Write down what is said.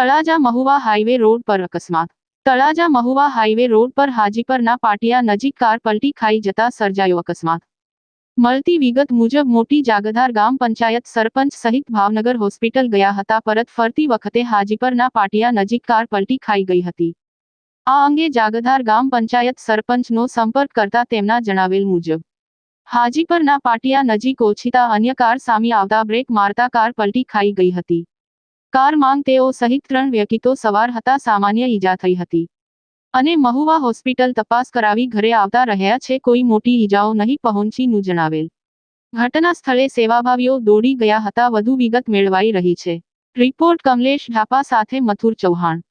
Talaja Mahuva highway road પર અકસ્માત. Talaja Mahuva highway road પર હાજીપરના પાટિયા નજીક કાર પલટી ખાઈ જતા સર્જાયો અકસ્માત. મળતી વિગત મુજબ મોટી જાગધાર ગામ પંચાયત સરપંચ સહિત ભાવનગર હોસ્પિટલ ગયા હતા. પરત ફરતી વખતે હાજીપરના પાટિયા નજીક કાર પલટી ખાઈ ગઈ હતી. આ અંગે જાગધાર ગામ પંચાયત સરપંચનો સંપર્ક કરતા તેમના જણાવેલ મુજબ હાજીપરના પાટિયા નજીક ઓછીતા અન્ય કાર સામે આવતા બ્રેક મારતા કાર પલટી ખાઈ ગઈ હતી. કાર માંગ તેઓ સહિત ત્રણ વ્યક્તિઓ સવાર હતા, સામાન્ય ઈજા થઈ હતી. અને મહુવા હોસ્પિટલ તપાસ કરાવી ઘરે આવતા રહ્યા છે, કોઈ મોટી ઈજાઓ નહીં પહોંચીનું જણાવેલ. ઘટના સ્થળે સેવાભાવીઓ દોડી ગયા હતા, વધુ વિગત મેળવાઈ રહી છે. રિપોર્ટ કમલેશ ઢાપા સાથે મથુર ચૌહાણ.